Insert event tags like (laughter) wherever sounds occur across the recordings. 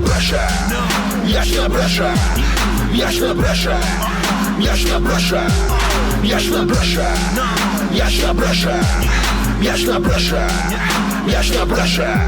бреше, м'яч не бреше, м'яч не бреше, м'яч не бреше, м'яч не бреше, м'яч не бреше.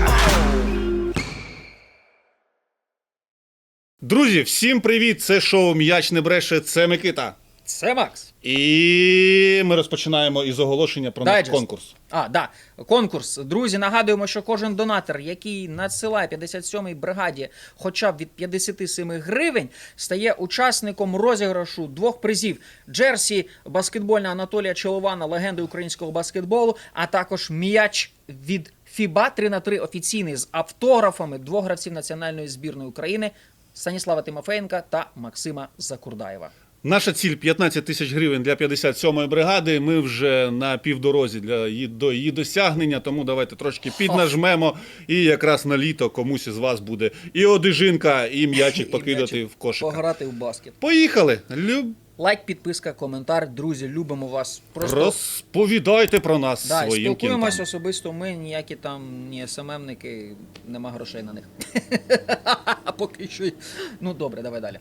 Друзі, всім привіт! Це шоу М'яч не бреше, це Микита. Це Макс. І ми розпочинаємо із оголошення про наш Дайджест. конкурс. А, да, конкурс. Друзі, нагадуємо, що кожен донатор, який надсилає 57-й бригаді хоча б від 57 гривень, стає учасником розіграшу двох призів: Джерсі баскетбольна Анатолія Челована, легенди українського баскетболу, а також м'яч від ФІБА 3 на 3 офіційний з автографами двох гравців національної збірної України Станіслава Тимофеєнка та Максима Закурдаєва. Наша ціль 15 тисяч гривень для 57-ї бригади. Ми вже на півдорозі для її, до її досягнення, тому давайте трошки піднажмемо. І якраз на літо комусь із вас буде і одежинка, і м'ячик (laughs) покидати в кошик. Пограти в баскет. Поїхали! Люб... Лайк, підписка, коментар. Друзі, любимо вас. Просто Розповідайте про нас да, своїм спілкуємось кінтам. особисто. Ми ніякі там ні СММники, нема грошей на них. А (laughs) поки що. Ну добре, давай далі.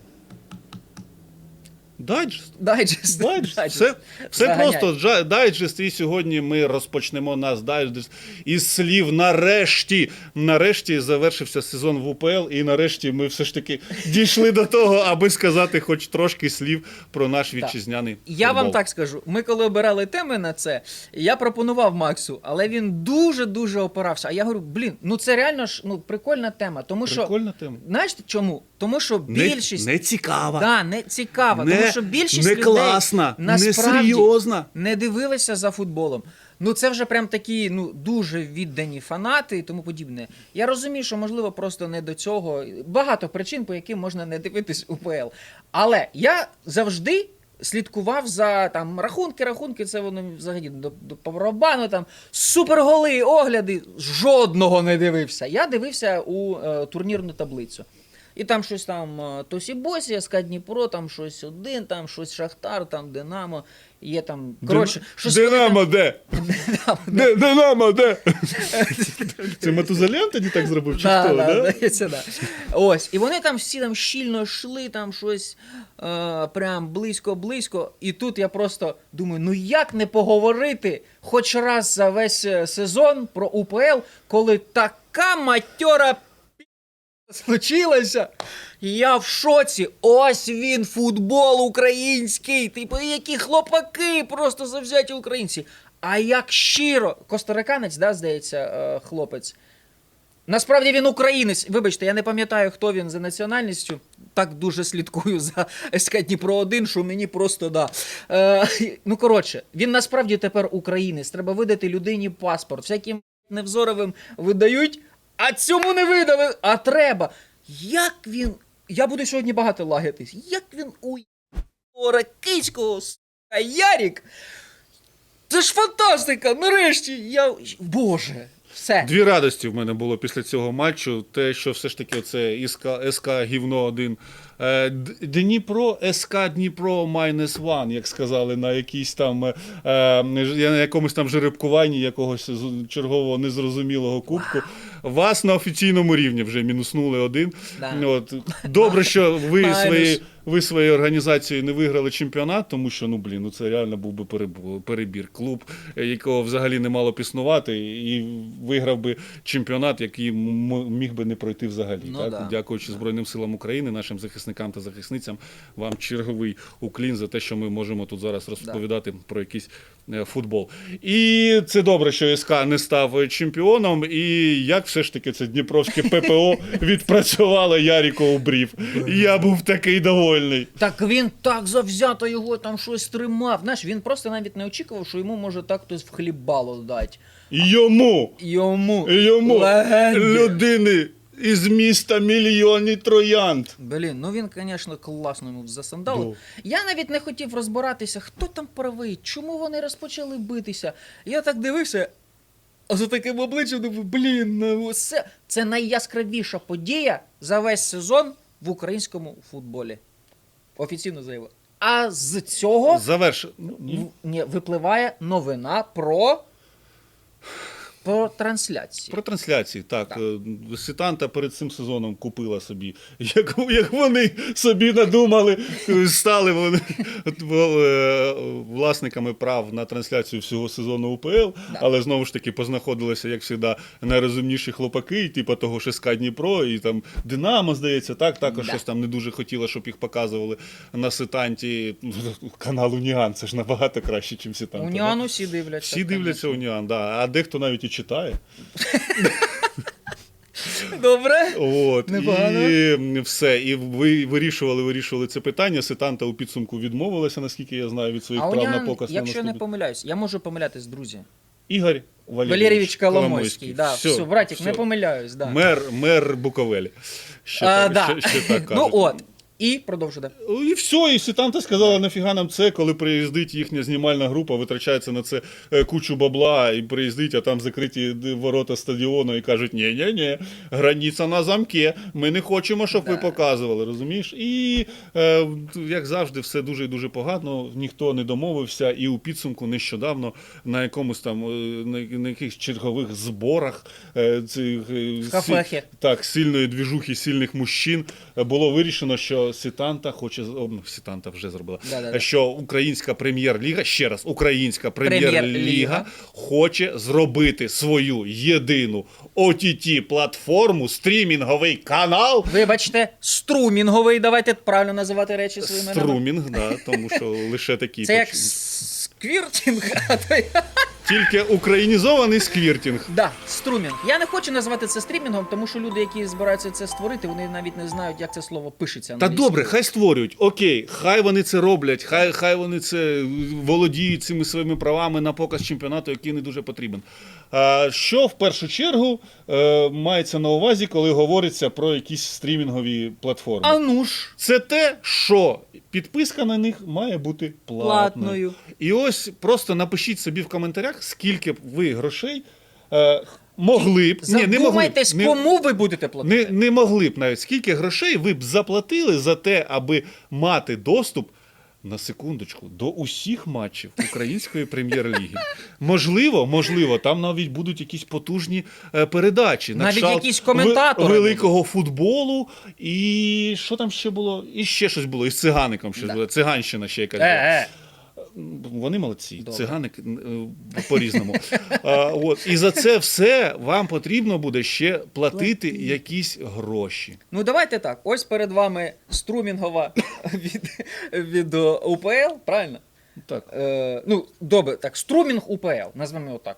Дайджест. Дайджест. Дайджест. Все, все Заганяй. просто джа- дайджест. І сьогодні ми розпочнемо наш дайджест із слів нарешті. Нарешті завершився сезон в УПЛ, і нарешті ми все ж таки дійшли до того, аби сказати хоч трошки слів про наш вітчизняний. Я вам так скажу. Ми коли обирали теми на це, я пропонував Максу, але він дуже дуже опирався. А я говорю, блін, ну це реально ж ну прикольна тема. Тому що Прикольна тема. знаєш чому? Тому що більшість Не, не цікава. Да, не цікава, Не- тому що більшість не людей класна, не серйозна. не дивилися за футболом. Ну це вже прям такі ну дуже віддані фанати і тому подібне. Я розумію, що можливо просто не до цього. Багато причин, по яким можна не дивитись УПЛ. Але я завжди. Слідкував за там рахунки, рахунки, це воно взагалі до, до по там суперголи, огляди. Жодного не дивився. Я дивився у е, турнірну таблицю. І там щось там е, Тосі Босі, СК Дніпро, там щось один, там щось Шахтар, там Динамо. Є там. Коротше, щось (laughs) Динамо де? Динамо, Де, Динамо де? Це Матузалєн тоді так зробив? Чи хто? да, да. Ось. І вони там всі там щільно йшли, там щось е, прям близько-близько. І тут я просто думаю, ну як не поговорити хоч раз за весь е, сезон про УПЛ, коли така матьора случилася. Я в шоці. Ось він, футбол український. Типу, які хлопаки, просто завзяті українці. А як щиро, костариканець, да, здається, е, хлопець. Насправді він українець. Вибачте, я не пам'ятаю, хто він за національністю. Так дуже слідкую за СК Дніпро 1, що мені просто да. Е, ну коротше, він насправді тепер українець. Треба видати людині паспорт. Всяким невзоровим видають, а цьому не видали. А треба. Як він. Я буду сьогодні багато лагатись. Як він у Ракицького сука, Ярік. Це ж фантастика! Нарешті! Я. Боже! Все. Дві радості в мене було після цього матчу. Те, що все ж таки це СК, СК Гівно 1. Е, Дніпро, СК Дніпро майнес ван, як сказали, на якійсь там е, е, на якомусь там жеребкуванні якогось чергового незрозумілого кубку. Вас на офіційному рівні вже мінуснули один. Да. От, добре, що ви Майнус. свої ви своєю організацією не виграли чемпіонат, тому що ну блін, ну це реально був би перебір. Клуб, якого взагалі не мало б існувати, і виграв би чемпіонат, який міг би не пройти взагалі. Ну так? да. Дякуючи Збройним силам України, нашим захисникам та захисницям, вам черговий уклін за те, що ми можемо тут зараз розповідати про якийсь е, футбол. І це добре, що СК не став е, чемпіоном. І як все ж таки це Дніпровське ППО відпрацювало Яріко брів. Я був такий довольний. Так він так завзято його там щось тримав. Знаєш, він просто навіть не очікував, що йому може так хтось в хлібало дати. Йому, Йому. йому легенді. людини із міста мільйони троянд. Блін, ну він, звісно, класно йому засандалив. Я навіть не хотів розбиратися, хто там правий, чому вони розпочали битися. Я так дивився, а за таким обличчям думаю, блін, ну це, це найяскравіша подія за весь сезон в українському футболі. Офіційно заявив. А з цього Заверш. Ну, ні. в- ні, випливає новина про Про трансляції. Про трансляції, так. Е, Ситанта перед цим сезоном купила собі. (laughs) Як, як вони собі надумали, е, стали вони е, власниками прав на трансляцію всього сезону УПЛ, але знову ж таки познаходилися, як завжди, найрозумніші хлопаки, типу того ж СК Дніпро, і там Динамо, здається, так, також Да. щось там не дуже хотіло, щоб їх показували на Ситанті. (laughs) Канал Уніан, це ж набагато краще, ніж Ситанта. У да? Ніану всі дивляться. Всі дивляться Уніан, да. а дехто навіть і читає. Добре. От, Непогано. і все. І ви вирішували, вирішували це питання. Сетанта у підсумку відмовилася, наскільки я знаю, від своїх А прав на показ. якщо не помиляюсь, я можу помилятись, друзі. Ігор Валерійович, Валерійович Коломойський. Да, все, Все, братик, все. не помиляюсь. Да. Мер, мер Буковелі. Ще, а, так, да. ще, ще так ну от. І продовжу. Да. І все, і Сетанта сказала, нафіга нам це, коли приїздить їхня знімальна група, витрачається на це е, кучу бабла, і приїздить, а там закриті ворота стадіону і кажуть, ні ні ні границя на замке, ми не хочемо, щоб ви показували, розумієш? І, е, як завжди, все дуже і дуже погано, ніхто не домовився, і у підсумку нещодавно на якомусь там, е, на, якихось чергових зборах е, цих, е, так, сильної двіжухи, сильних мужчин е, було вирішено, що Сітанта хоче о, Сітанта вже зробила. Да-да-да. Що українська прем'єр-ліга, ще раз, українська прем'єр-ліга Прем'єр-ліга. хоче зробити свою єдину ott платформу, стрімінговий канал. Вибачте, струмінговий, давайте правильно називати речі своїми. Струмінг, да, тому що лише такі. Це як сквіртінг. Тільки українізований сквіртінг. Да, струмінг. Я не хочу назвати це стрімінгом, тому що люди, які збираються це створити, вони навіть не знають, як це слово пишеться. Та добре, хай створюють. Окей, хай вони це роблять, хай, хай вони це володіють цими своїми правами на показ чемпіонату, який не дуже потрібен. Що в першу чергу е, мається на увазі, коли говориться про якісь стрімінгові платформи? А ну ж. Це те, що підписка на них має бути платною. Платною. І ось просто напишіть собі в коментарях, скільки б ви грошей е, могли б. Ні, не могли б. Не- кому ви будете платити. не, не могли б навіть скільки грошей ви б заплатили за те, аби мати доступ. На секундочку, до усіх матчів української прем'єр-ліги. Можливо, можливо, там навіть будуть якісь потужні е, передачі. на Навіть кшталт якісь коментатори ве- великого футболу. І що там ще було? І ще щось було. І з цигаником щось Да. було. Циганщина ще якась. була. Е, е. Вони молодці, Добре. циганик е, по-різному. От. І за це все вам потрібно буде ще платити якісь гроші. Ну давайте так. Ось перед вами струмінгова (laughs) від, від е, УПЛ, правильно? Так. Е, ну, добре, так, струмінг УПЛ, назвемо його так.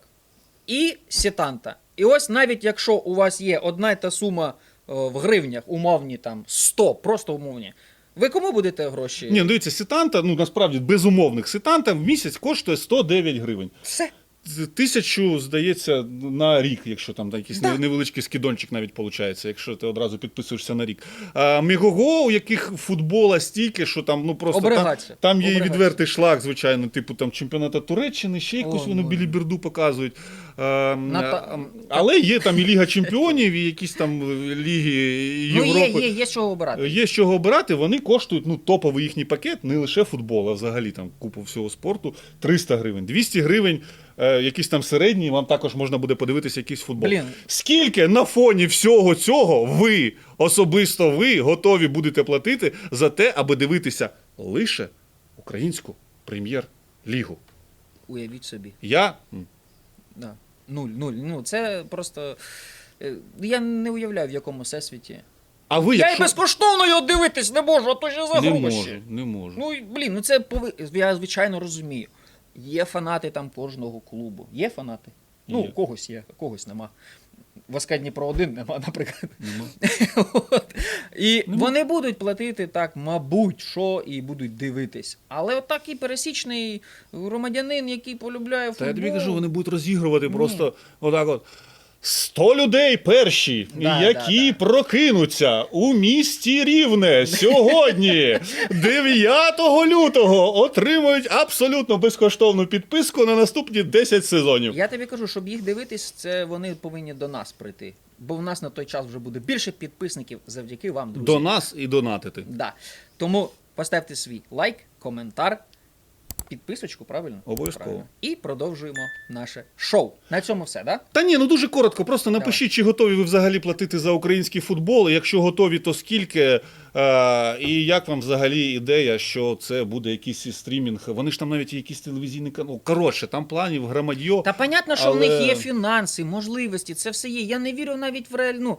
І сетанта. І ось навіть якщо у вас є одна й та сума е, в гривнях, умовні там 100, просто умовні, ви кому будете гроші? Ні, ну дивіться, сітанта, ну насправді безумовних сітанта в місяць коштує 109 гривень. Все. Тисячу, здається, на рік, якщо там якийсь Да. невеличкий скидончик навіть виходить, якщо ти одразу підписуєшся на рік. А Мегого, у яких футбола стільки, що там ну просто там, там є і відвертий шлаг, звичайно, типу там чемпіоната Туреччини, ще якусь О, вони ну. біліберду показують. А, На та- але є там і Ліга (laughs) Чемпіонів, і якісь там ліги Ну, є, є, є з чого обирати. Є з чого обирати, вони коштують ну, топовий їхній пакет, не лише футбол, а взагалі там купу всього спорту 300 гривень. 200 гривень, якісь там середні, вам також можна буде подивитися якийсь футбол. Блін. Скільки на фоні всього цього ви, особисто ви, готові будете платити за те, аби дивитися лише українську прем'єр-лігу? Уявіть собі. Я Да. Нуль, нуль. Ну, це просто. е, Я не уявляю, в якому всесвіті. а ви Я і безкоштовно його дивитись не можу, а то ще за не гроші. можу, не можу. Ну, блін, ну це пови... я звичайно розумію. Є фанати там кожного клубу. Є фанати? Ну, Є. когось є, когось нема. Воска Дніпро один нема, наприклад. Нема. (laughs) От. І вони будуть платити так, мабуть, що і будуть дивитись. Але отак і пересічний громадянин, який полюбляє Та я тобі кажу, вони будуть розігрувати Ні. просто отак от. 100 людей перші, Да, які да, прокинуться у місті Рівне сьогодні, (laughs) 9 лютого, отримують абсолютно безкоштовну підписку на наступні 10 сезонів. Я тобі кажу, щоб їх дивитись, це вони повинні до нас прийти. Бо в нас на той час вже буде більше підписників завдяки вам, друзі. До нас і донатити. Да. Тому поставте свій лайк, коментар. Підписочку, правильно? Обов'язково. Правильно. І продовжуємо наше шоу. На цьому все, да? Та ні, ну дуже коротко. Просто напишіть, чи готові ви взагалі платити за український футбол. Якщо готові, то скільки? Е, і як вам взагалі ідея, що це буде якийсь стрімінг? Вони ж там навіть є якийсь телевізійний канал. Коротше, там планів громадьо. Та понятно, що в них є фінанси, можливості, це все є. Я не вірю навіть в реаль...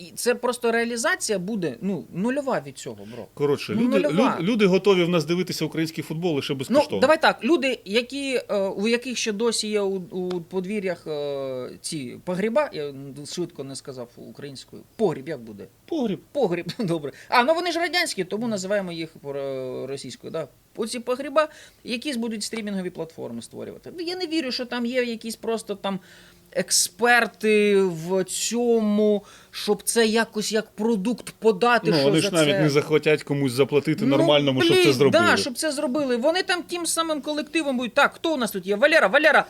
ну, і це просто реалізація буде ну, нульова від цього, бро. Коротше, Ну, люди, нульова. лю- люди готові в нас дивитися український футбол лише Ну, безкоштовно. давай так, люди, які, е, у яких ще досі є у, у подвір'ях е, ці погріба, я швидко не сказав українською. Погріб як буде? Погріб. Погріб, (laughs) добре. А, ну вони ж радянські, тому називаємо їх російською. Да? Оці погріба, якісь будуть стрімінгові платформи створювати. Ну, Я не вірю, що там є якісь просто там експерти в цьому, щоб це якось як продукт подати. Ну, що вони за ж навіть це... не захотять комусь заплатити Ну, нормальному, щоб це блін, зробили. Да, щоб це зробили. Вони там тим самим колективом будуть. Так, хто у нас тут є? Валера, Валера.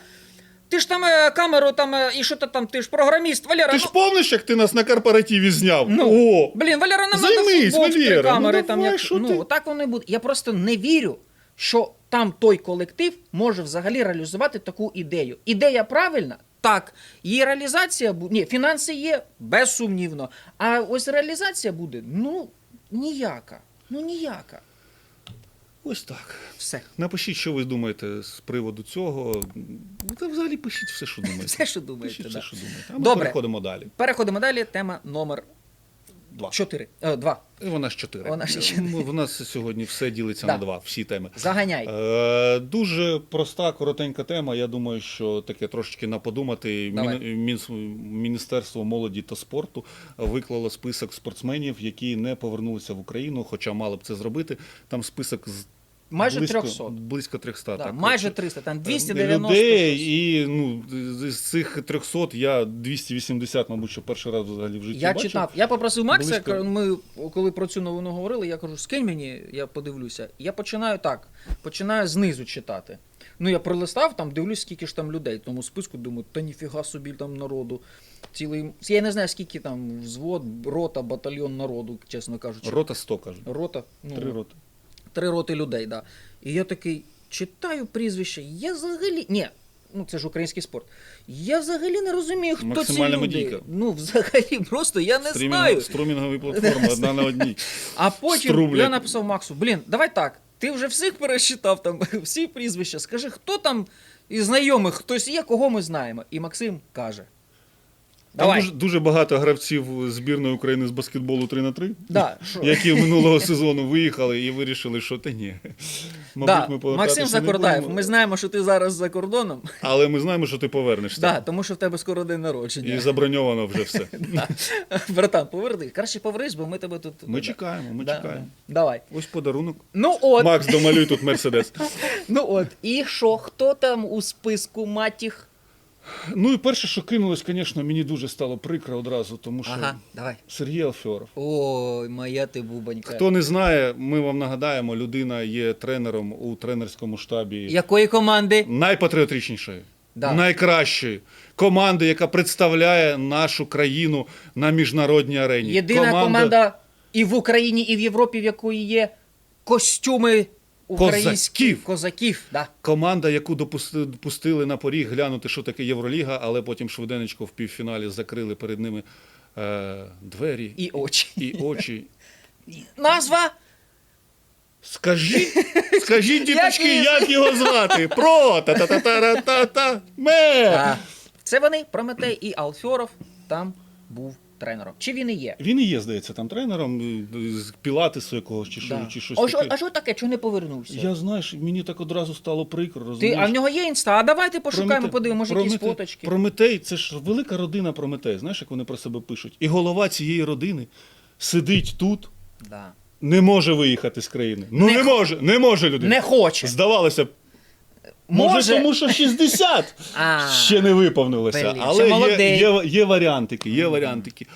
Ти ж там е, камеру там е, і що ти там, ти ж програміст, Валера. Ти ну, ж помниш, як ти нас на корпоративі зняв? Ну, О! Блін, Валера, нам Займись, надо футбол, три Валера, ну камери там. давай, Як... що Ну, ти? так воно і буде. Я просто не вірю, що там той колектив може взагалі реалізувати таку ідею. Ідея правильна? Так. Її реалізація буде. Ні, фінанси є, безсумнівно. А ось реалізація буде, ну, ніяка. Ну, ніяка. Ось так. Все. Напишіть, що ви думаєте з приводу цього. Ну, Та взагалі пишіть все, що (laughs) думаєте. Все, що думаєте. Пишіть Да. все, що думаєте. А ми Добре. переходимо далі. Переходимо далі. Тема номер Два. Чотири. Е, 2. І Вона ж чотири. Вона ж чотири. Ну, В нас сьогодні все ділиться Да. на два, всі теми. Заганяй. Е, дуже проста, коротенька тема. Я думаю, що таке трошечки на подумати. Давай. Мінс- Міністерство молоді та спорту виклало список спортсменів, які не повернулися в Україну, хоча мали б це зробити. Там список з Майже близько, 300. Близько 300. Да, так, майже коротше. 300, там Е, 290 людей, щось. і ну, з з цих 300 я 280, мабуть, що перший раз взагалі в житті Я бачив. читав. Я попросив Макса, Близько. ми коли про цю новину говорили, я кажу, скинь мені, я подивлюся. Я починаю так, починаю знизу читати. Ну, я пролистав, там дивлюсь, скільки ж там людей. в Тому списку думаю, та ніфіга собі там народу. Цілий. Я не знаю, скільки там взвод, рота, батальйон народу, чесно кажучи. Рота 100, кажуть. Рота. Ну, Три роти. Три роти людей, да. І я такий читаю прізвище, я взагалі. Ні, ну це ж український спорт. Я взагалі не розумію, хто ці люди. медійка. Ну, взагалі, просто я не Стрімінг- знаю. Струмінгові платформи, одна на одній. (laughs) А потім Струблять. я написав Максу: блін, давай так. Ти вже всіх пересчитав там, (laughs) всі прізвища. Скажи, хто там із знайомих, хтось є, кого ми знаємо. І Максим каже: Там Давай. дуже, дуже багато гравців збірної України з баскетболу 3 на 3 Да, (laughs) які минулого сезону виїхали і вирішили, що та ні. (laughs) Мабуть, Да, ми Максим будемо. ми знаємо, що ти зараз за кордоном. Але ми знаємо, що ти повернешся. Да, тому що в тебе скоро день народження. І заброньовано вже все. (laughs) Братан, поверни. Краще повернись, бо ми тебе тут. Ми да. чекаємо, ми Да, чекаємо. да. Давай. Ось подарунок. Ну от, Макс, домалюй тут Мерседес. ну от. І що, хто там у списку матіх? Ну і перше, що кинулось, звісно, мені дуже стало прикро одразу, тому що Ага, давай. Сергій Алфьоров. Ой, моя ти бубонька. Хто не знає, ми вам нагадаємо, людина є тренером у тренерському штабі Якої команди? найпатріотичнішої, Да. найкращої команди, яка представляє нашу країну на міжнародній арені. Єдина команда... і в Україні, і в Європі, в якої є костюми українських Козаків. козаків. Да. Команда, яку допустили на поріг глянути, що таке Євроліга, але потім швиденечко в півфіналі закрили перед ними е, двері І очі. і очі. (laughs) Назва Скажіть, (laughs) скажіть, Як діточки, як його звати? Про та та та та та та ме. Це вони, Прометей і Алфьоров там був тренером. Чи він і є? Він і є, здається, там тренером з Пілатесу якогось чи, що, чи щось а, що, таке. а що таке? Чого не повернувся? Я знаєш, мені так одразу стало прикро. Ти, а в нього є інста? А давайте пошукаємо, Прометей- подивимося, може, якісь фоточки. Прометей, це ж велика родина Прометей. Знаєш, як вони про себе пишуть? І голова цієї родини сидить тут, Да. не може виїхати з країни. Ну Не не, може, не може людина. Не хоче. Здавалося б, може, Може. тому що 60 (laughs) А, ще не виповнилося. блін, Але ще є, молодий. є, є варіантики, є варіантики.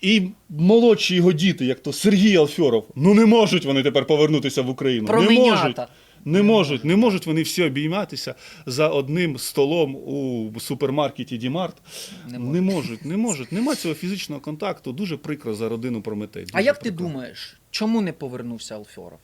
І молодші його діти, як то Сергій Алфьоров, ну не можуть вони тепер повернутися в Україну. Не можуть. Не можуть, не можуть вони всі обійматися за одним столом у супермаркеті Дімарт. Не Не можуть, не можуть. Нема цього фізичного контакту. Дуже прикро за родину Прометей. А Дуже як ти прикро. думаєш, чому не повернувся Алфьоров?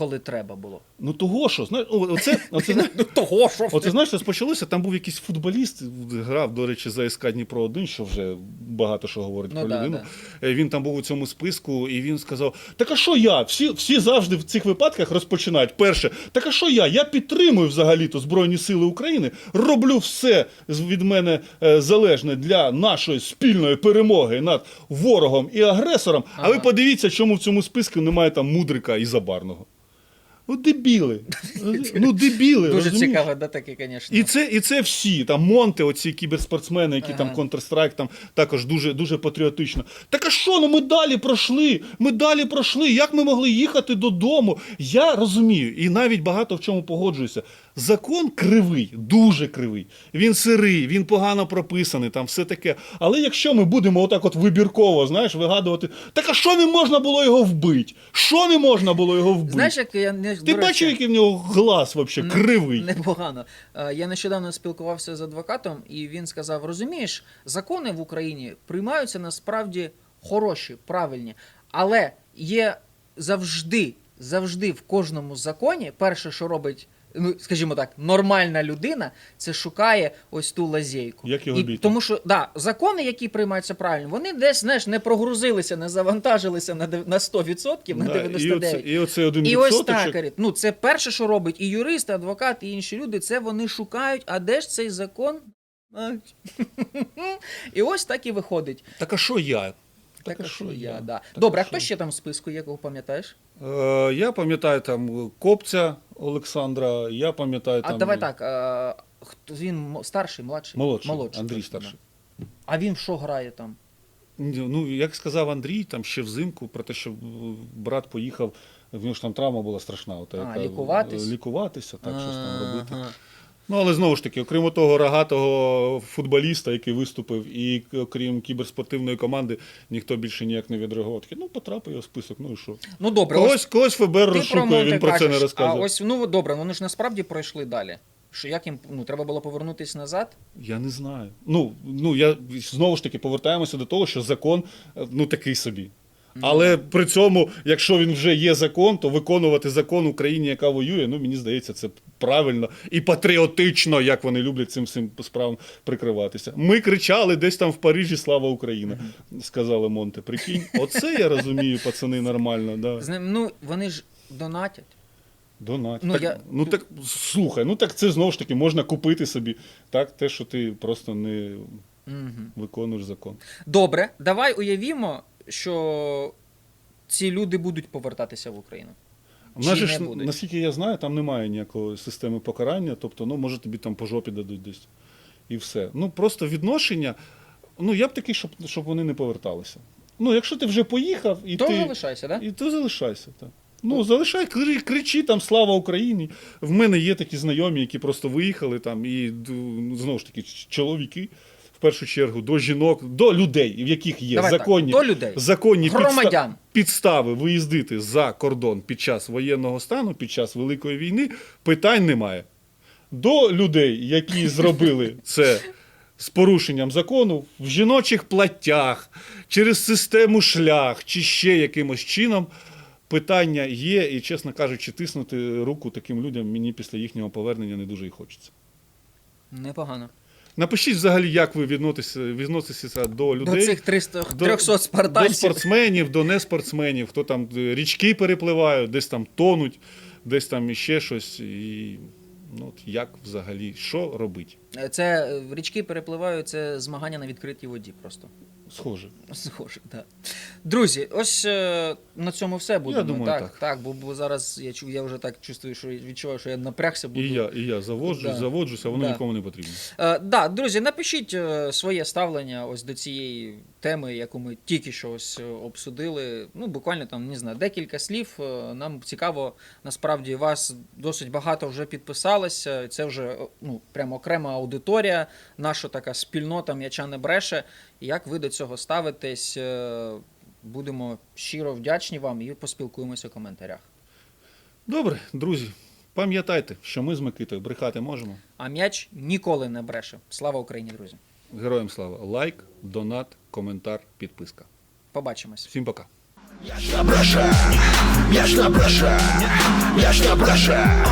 Коли треба було. Ну того що, знаєш, оце, (laughs) оце, Ну, того, що Оце знаєш, що почалося, там був якийсь футболіст, грав, до речі, за СК Дніпро 1, що вже багато що говорить Ну про да, людину. да. Е, Він там був у цьому списку, і він сказав: Так а що я? Всі, всі завжди в цих випадках розпочинають. Перше, так а що я? Я підтримую взагалі-то Збройні Сили України, роблю все від мене е, залежне для нашої спільної перемоги над ворогом і агресором. А ви подивіться, чому в цьому списку немає там мудрика і забарного. Ну, дебіли. Ну, дебіли. Дуже розумієш? цікаво, да, таке, звісно. І це, і це всі, там Монте, оці кіберспортсмени, які там Ага. Counter-Strike, там також дуже, дуже патріотично. Так а що, ну ми далі пройшли, ми далі пройшли, як ми могли їхати додому? Я розумію, і навіть багато в чому погоджуюся. Закон кривий, дуже кривий. Він сирий, він погано прописаний, там все таке. Але якщо ми будемо отак от вибірково, знаєш, вигадувати, так а що не можна було його вбити? Що не можна було його вбити? Знаєш, як я не Ти бачив, який в нього глаз вообще кривий? Непогано. Е, Я нещодавно спілкувався з адвокатом, і він сказав: розумієш, закони в Україні приймаються насправді хороші, правильні, але є завжди, завжди в кожному законі, перше, що робить. Ну, скажімо так, нормальна людина це шукає ось ту лазейку. Як його І обійти? Тому що да, закони, які приймаються правильно, вони десь знаєш, не прогрузилися, не завантажилися на на 100%, на Да, і, 99%. оце, і оцей один І ось так, Аріт. ну це перше, що робить і юрист, і адвокат, і інші люди, це вони шукають, а де ж цей закон? (laughs) І ось так і виходить. Так а що я? Так, а що я, Так, да. а Добре, а хто ще там в списку, якого пам'ятаєш? Е, я пам'ятаю там Копця Олександра, я пам'ятаю А там. давай так, а, хто він старший, младший? Молодший, Андрій точно, старший. да. А він в що грає там? Ну, як сказав Андрій, там ще взимку про те, що е, брат поїхав, в нього ж там травма була страшна. От, А, яка- лікуватись? е, Лікуватися, так, щось там робити. Ага. Ну, але знову ж таки, окрім того рогатого футболіста, який виступив, і окрім кіберспортивної команди, ніхто більше ніяк не відреагував. Такий, ну, потрапив його в список, ну і що? Ну добре, ось Когось, когось ФБР про розшукує, Монте він про це кажеш, не а ось, ну добре, вони ж насправді пройшли далі. Що як їм ну, треба було повернутися назад? Я не знаю. Ну, ну я знову ж таки повертаємося до того, що закон е, ну такий собі. Але при цьому, якщо він вже є закон, то виконувати закон Україні, яка воює, ну мені здається, це правильно і патріотично, як вони люблять цим всім справам прикриватися. Ми кричали десь там в Парижі Слава Україна, сказали Монте. Прикинь, оце я розумію, пацани, нормально. Да. З ним, ну вони ж донатять. Донать. Ну, так, я- ну так слухай, ну так це знову ж таки можна купити собі так, те, що ти просто не Угу. виконуєш закон. Добре, давай уявімо, що ці люди будуть повертатися в Україну. У нас Чи же не ж, будуть? наскільки я знаю, там немає ніякої системи покарання, тобто, ну, може, тобі там по жопі дадуть десь. І все. Ну, просто відношення. Ну, я б такий, щоб, щоб вони не поверталися. Ну, якщо ти вже поїхав, і То ти. залишайся, так? Да? І ти залишайся, так. Ну, залишай, кри- кричи там слава Україні. В мене є такі знайомі, які просто виїхали там, і ну, знову ж таки, ч- чоловіки, першу чергу, до жінок, до людей, в яких є Давай так, законні, до людей. законні Громадян. підста- підстави виїздити за кордон під час воєнного стану, під час Великої війни, питань немає. До людей, які (laughs) зробили це з порушенням закону в жіночих платтях, через систему шлях чи ще якимось чином. Питання є, і, чесно кажучи, тиснути руку таким людям мені після їхнього повернення не дуже і хочеться. Непогано. Напишіть взагалі, як ви відноситеся, відноситеся до людей. До цих 300, до- 300 До спортсменів, до неспортсменів, хто там е, річки перепливають, десь там тонуть, десь там іще щось. І ну, от як взагалі, що робить? Це е, річки перепливають, це змагання на відкритій воді просто. Схоже. Схоже, так. Друзі, ось е, на цьому все буде. думаю, так, бо, бо зараз я я вже так чувствую, що відчуваю, що я напрягся буду. І я, і я заводжусь, Да. заводжусь, а воно Да. нікому не потрібно. Е, да, друзі, напишіть е, своє ставлення ось до цієї теми, яку ми тільки що ось е, обсудили. Ну, буквально там, не знаю, декілька слів. Е, Нам цікаво, насправді вас досить багато вже підписалося. Це вже е, ну, прямо окрема аудиторія, наша така спільнота м'яча не бреше. Як ви до цього ставитесь? Е, Будемо щиро вдячні вам і поспілкуємося в коментарях. Добре, друзі, пам'ятайте, що ми з Микитою брехати можемо. А м'яч ніколи не бреше. Слава Україні, друзі! Героям слава! Лайк, донат, коментар, підписка. Побачимось. Всім пока. М'яч на бреше, м'яч на бреше, м'яч на бреше.